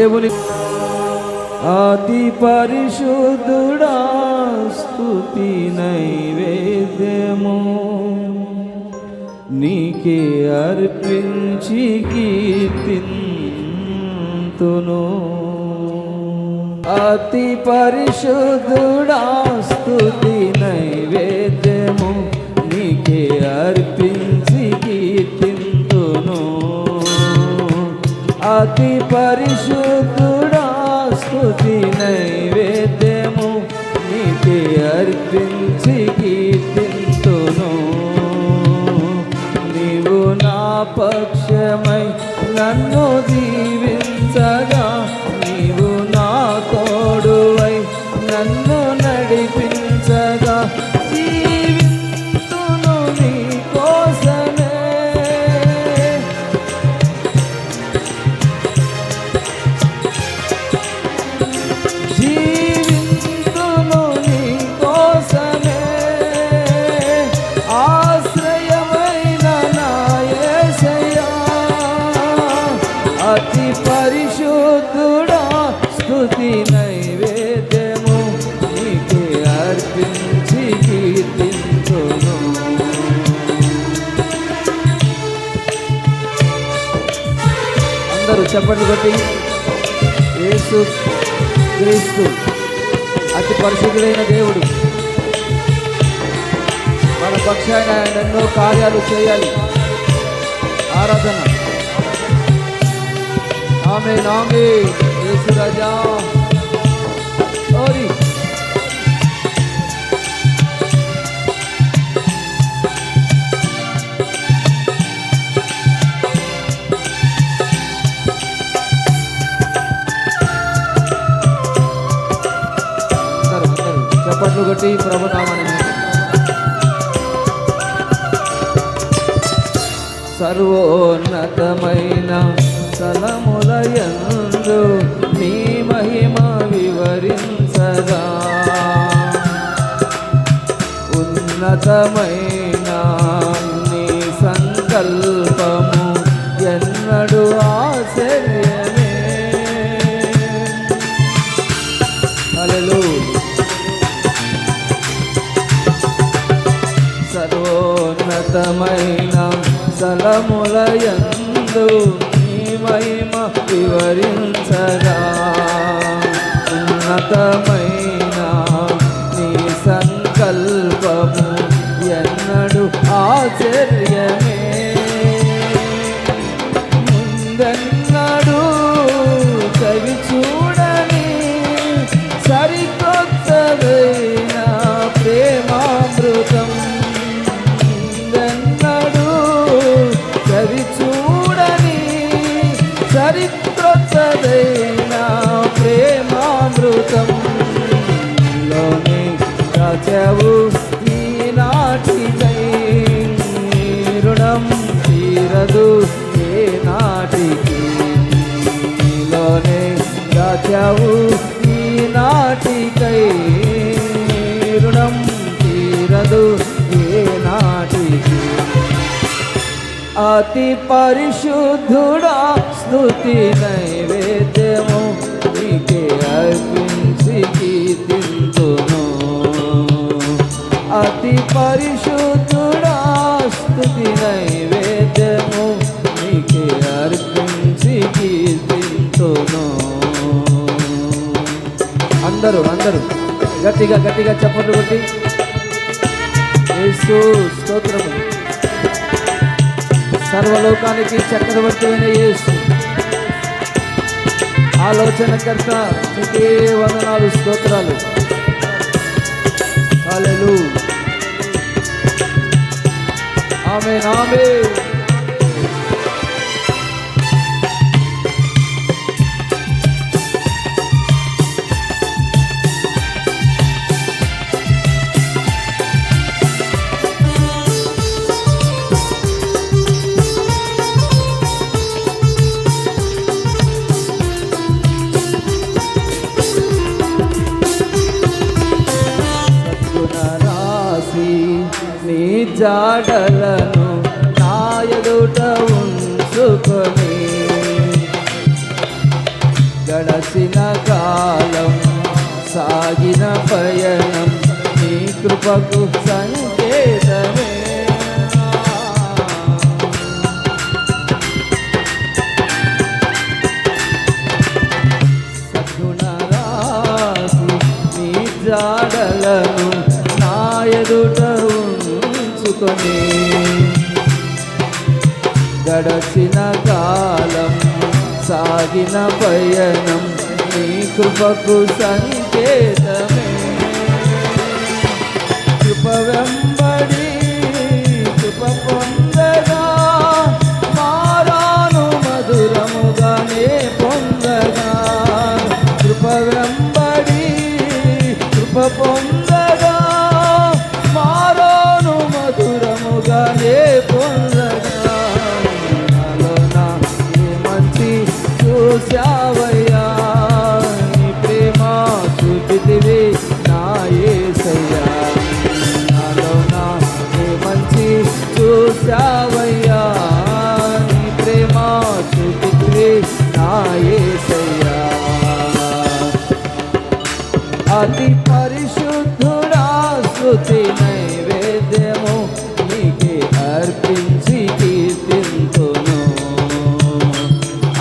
దేవుని అతి పరిశుద్ధుడా స్తుతి నైవేద్యము నీకే అర్పించి కీర్తింతును అతి పరిశుద్ధుడా స్తుతి నైవేద్యము నీకే అర్పించి కీర్తింతును అతి పరిశుద్ధుడా స్థుతి నైవేద్యము నీతి అర్పించి కీర్తింతును. నీవు నా పక్షమై నన్ను దీవించగా చెప్పండి కొట్టి ఏసు క్రీస్తు అతి పరిశుద్ధుడైన దేవుడు. మన పక్షాన ఆయన ఎన్నో కార్యాలు చేయాలి. ఆరాధన. ఆమె నామే యేసు రాజా. చప్పట్లు కొట్టి ప్రభునామని సర్వోన్నతమైన స్థలములయందు నీ మహిమ వివరించగా. ఉన్నతమైన నీ సంకల్ప సర్వోన్నతమైన సలములయందు నీ మహిమ వివరించగా. ఉన్నతమైన నీ సంకల్పము ఎన్నడు ఆచర్య సరికొత్తదైన ప్రేమామృతం. లోని రాజావు ఈనాటికై రుణం తీరదు ఏ నాటికి లోని దాచావు ఈనాటికై రుణం తీరదు ఏ నాటికి అతి పరిశుద్ధుడా స్థుతి నైవేద్యము నీకే అర్పించి కీర్తింతును. అతి పరిశుద్ధుడా స్థుతి నైవేద్యము నీకే అర్పించి కీర్తింతును. అందరూ అందరూ గట్టిగా గట్టిగా చెప్పండి కొట్టి యేసు స్తోత్రము. సర్వలోకానికి చక్రవర్తి అయిన యేసు ఆలోచనకర్త నీకే వందనాలు స్తోత్రాలు. హల్లెలూ ఆమె నామే సాగిన పయనం నీ కృపకు సంకేతం.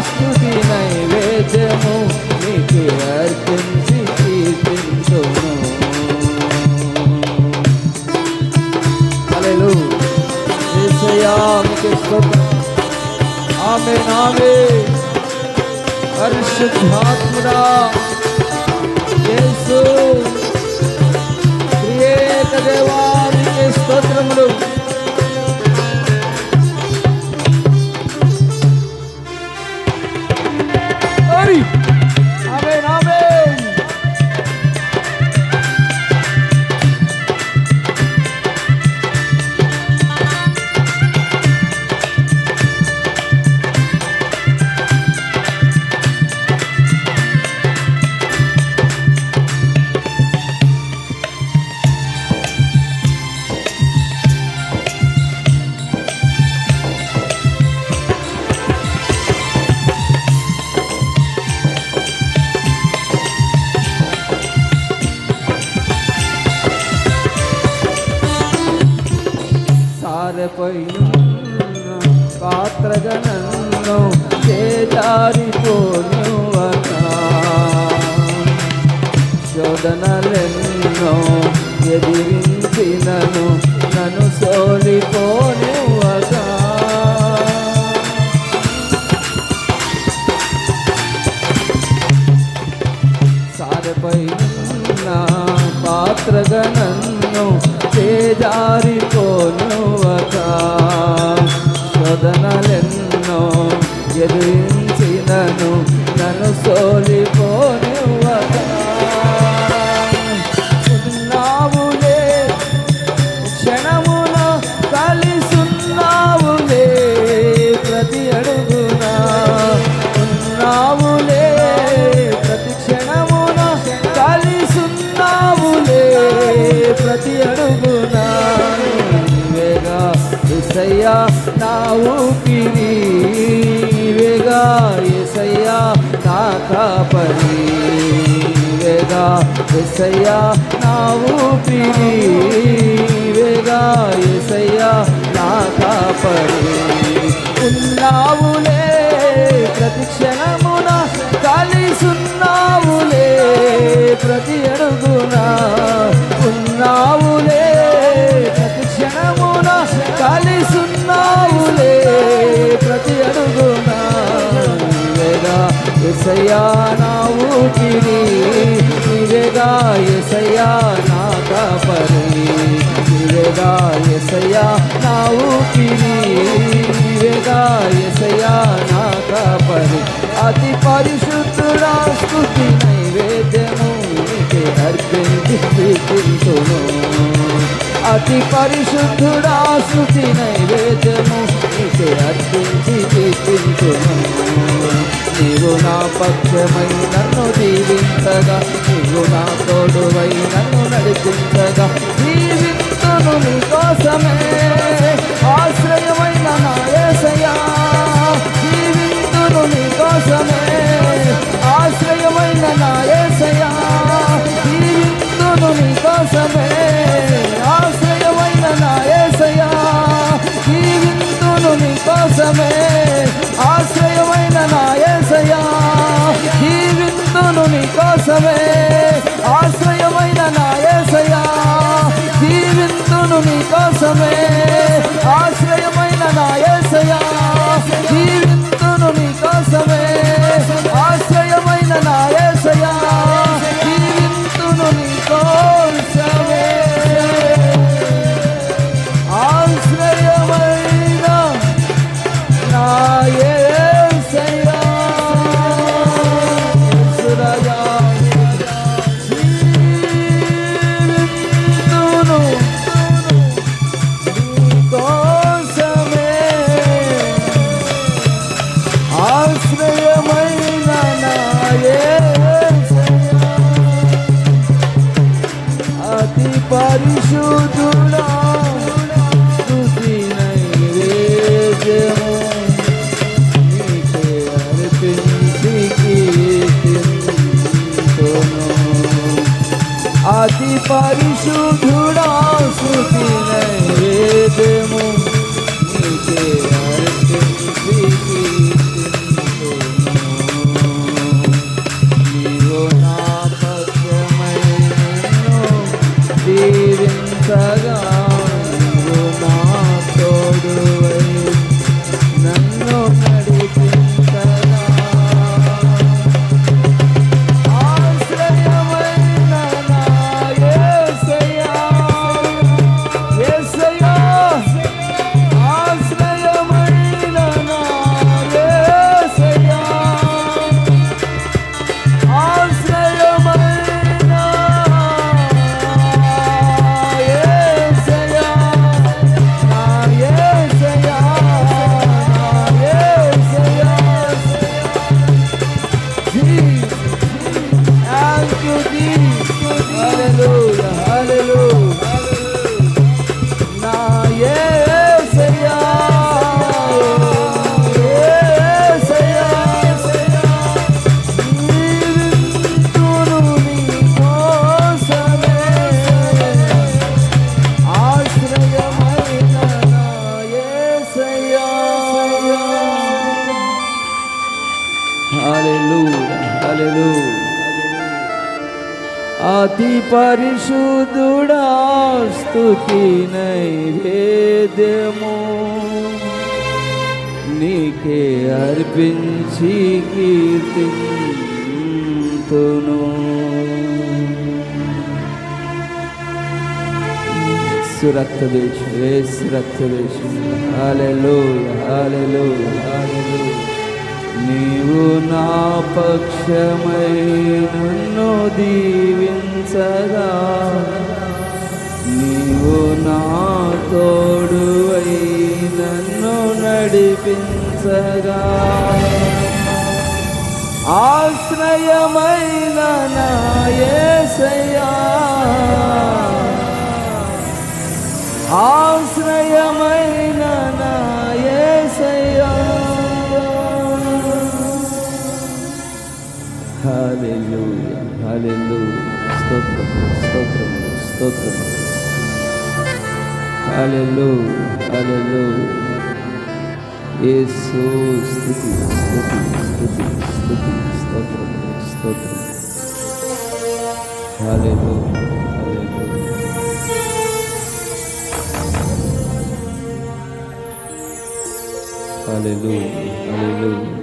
స్తుతి నైవేద్యము నీకు అర్పించి కీర్తించును అలెలు యేసయ్యా మీకే స్తోత్రం. ఆమేన్ ఆమేన్ పరిశుద్ధాత్ముడా. యేసు. ప్రియేక దేవా స్తోత్రములు. సారపైన పాత్రగా నన్ను శోధనలెన్నో ఎదిరించినను నన్ను సోలిపోనివక సారపై నా పాత్రగా చేజారిపోనువక శోధనలెన్నో ఎదిరించినను నన్ను సోలిపోను నా కాపరి నీవేగా ఎసయ్యా నా ఊపిరి నీవేగా ఎసయ్యా నా కాపరి ఉన్నావులే ప్రతి క్షణమున కలిసున్నావులే ప్రతి అడుగునా ఏసయ్యా నా ఊపిరి నీవేగా ఏసయ్యా నా కాపరి. నీవేగా ఏసయ్యా నా ఊపిరి నీవేగా ఏసయ్యా నా కాపరి. అతి పరిశుద్ధుడా స్థుతి నైవేద్యము నీకే అర్పించి స్థితించును అతి పరిశుద్ధుడా స్థుతి నైవేద్యము నీకే అర్పించి స్థితింతును నీవు నా పక్షమై నన్ను దీవించగా నీవు నా తోడువై నన్ను నడిపించగా జీవింతును నీ కోసమే. ఆశ్రయమైన నా యేసయ్యా జీవింతును నీ కోసమే. ఆశ్రయమైన నా యేసయ్యా జీవింతును నీ కోసమే. ఆశ్రయమైన కోసమే ఆశ్రయమైన నా యేసయ్యా జీవింతును నీ కోసమే Hallelujah, Hallelujah. అతి పరిశుద్ధుడా స్థుతి నైవేద్యము నీకే అర్పించి కీర్తింతును రక్త దేశం రక్త దేశం హాలెలో హాలెలో హాలెలో నీవు నా పక్షమై నన్ను దీవించగా. నీవు నా తోడువై నన్ను నడిపించగా. ఆశ్రయమైన నా ఆశ్రయమైన హాలెలూయ హాలెలూయ స్తోత్రం స్తోత్రం స్తోత్రం హాలెలూయ హాలెలూయ యేసు స్తుతి స్తుతి స్తుతి స్తుతి స్తోత్రం స్తోత్రం హాలెలూయ హాలెలూయ హాలెలూయ హాలెలూయ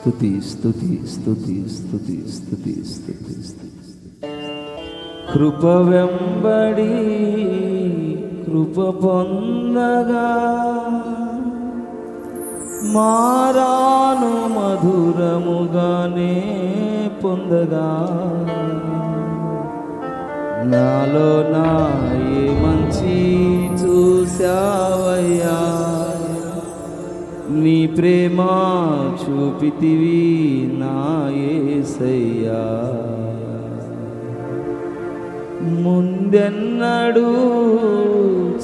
స్థుతి స్థుతి స్థుతి స్థుతి స్థుతి స్థుతి స్థుతి కృప వెంబడి కృప పొందగా మారాను మధురముగానే పొందగా. నాలో నా ప్రేమ చూపితివి నా యేసయ్యా ముందెన్నడు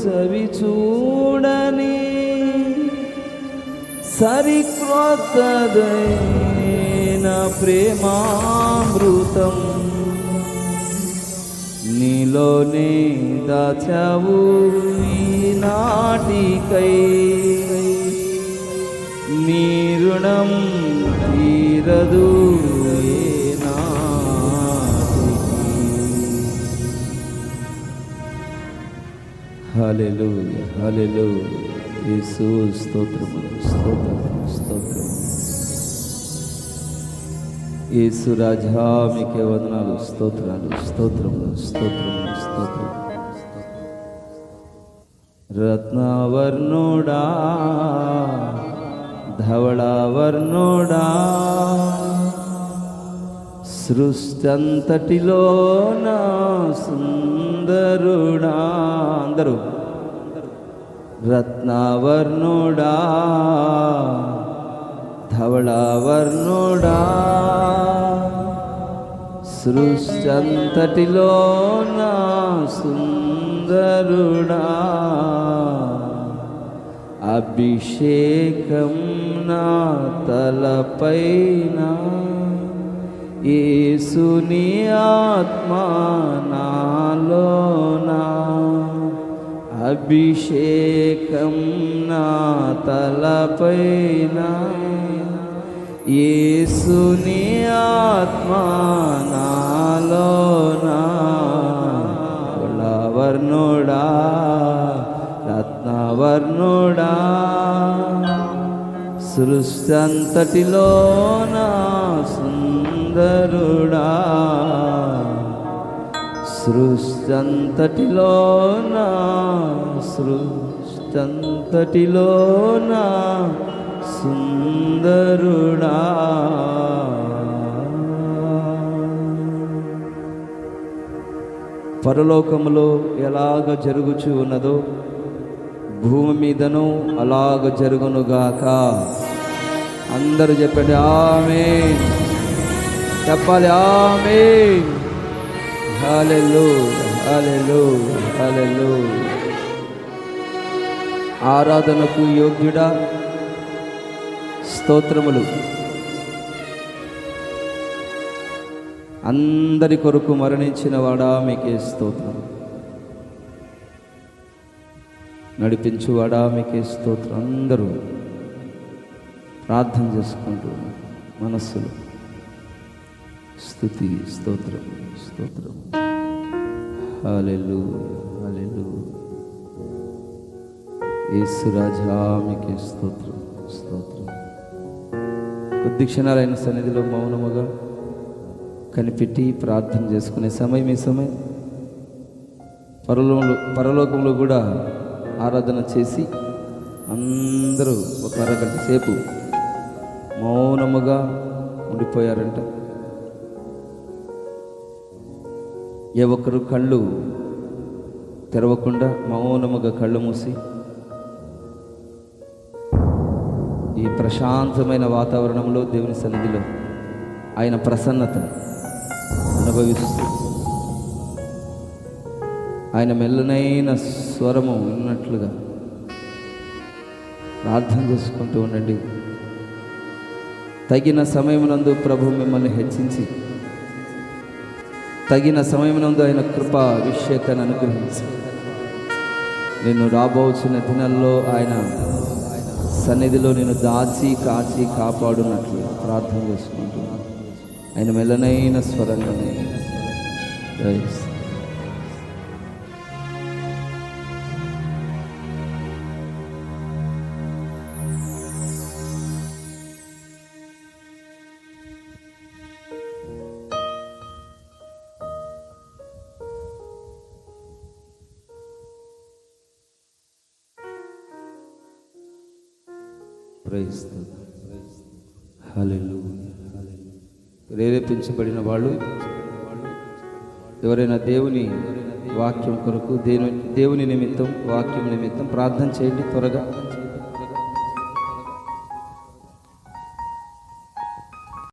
చవి చూడని సరిక్రొత్తదైన ప్రేమామృతం నీలోనే దాచావు నాటికై. నీ రుణం తీరదు హలెలు హలెలు యేసు స్తోత్రములు స్తోత్రములు స్తోత్రములు యేసు రాజా మీకే వదనాలు స్తోత్రాలు స్తోత్రములు స్తోత్రములు స్తోత్రం రత్నవర్ణుడా ధవళవర్ణుడా సృష్టంతటిలో నా సుందరుడా అందరూ రత్నవర్ణుడా ధవళవర్ణుడా సృష్టంతటిలో నా సుందరుడా అభిషేకం నా తలపైన. ఏసుని ఆత్మ నాలోనా. అభిషేకం నా తలపైన. ఏసుని ఆత్మ సృష్టంతటిలో నా సుందరుడా. సృష్టంతటిలో నా సృష్టంతటిలో నా సుందరుడా. పరలోకములో ఎలాగ జరుగుచు ఉన్నదో భూమి మీదను అలాగ జరుగునుగాక. అందరూ చెప్పండి ఆమె చెప్పాలి ఆమె హల్లెలూ హల్లెలూ హల్లెలూ ఆరాధనకు యోగ్యుడా? స్తోత్రములు. అందరి కొరకు మరణించిన వాడా మీకే స్తోత్రం. నడిపించువాడా మీకే స్తోత్రం. అందరూ ప్రార్థన చేసుకుంటూ మనస్సులు స్థుతి స్తోత్రం స్తోత్రం. హాలెలు హాలెలు యేసురాజా మీకే స్తోత్రం స్తోత్రం. కొద్ది క్షణాలైన సన్నిధిలో మౌనముగా కనిపెట్టి ప్రార్థన చేసుకునే సమయం ఈ సమయం. పరలోకంలో పరలోకంలో కూడా ఆరాధన చేసి అందరూ ఒక అరగంట సేపు మౌనముగా ఉండిపోయారంట. ఏ ఒక్కరు కళ్ళు తెరవకుండా మౌనముగా కళ్ళు మూసి ఈ ప్రశాంతమైన వాతావరణంలో దేవుని సన్నిధిలో ఆయన ప్రసన్నత అనుభవిస్తూ ఆయన మెల్లనైన స్వరము ఉన్నట్లుగా ప్రార్థన చేసుకుంటూ ఉండండి. తగిన సమయమునందు ప్రభు మిమ్మల్ని హెచ్చించి తగిన సమయమునందు ఆయన కృప అభిషేకాన్ని అనుగ్రహించి నేను రాబోచిన దినాల్లో ఆయన సన్నిధిలో నేను దాచి కాచి కాపాడునట్లు ప్రార్థన చేసుకుంటున్నాను. ఆయన మెల్లనైన స్వరంగానే దయచేసి ప్రేరేపించబడిన వాళ్ళు ఎవరైనా దేవుని వాక్యం కొరకు దేవుని దేవుని నిమిత్తం వాక్యం నిమిత్తం ప్రార్థన చేయండి త్వరగా.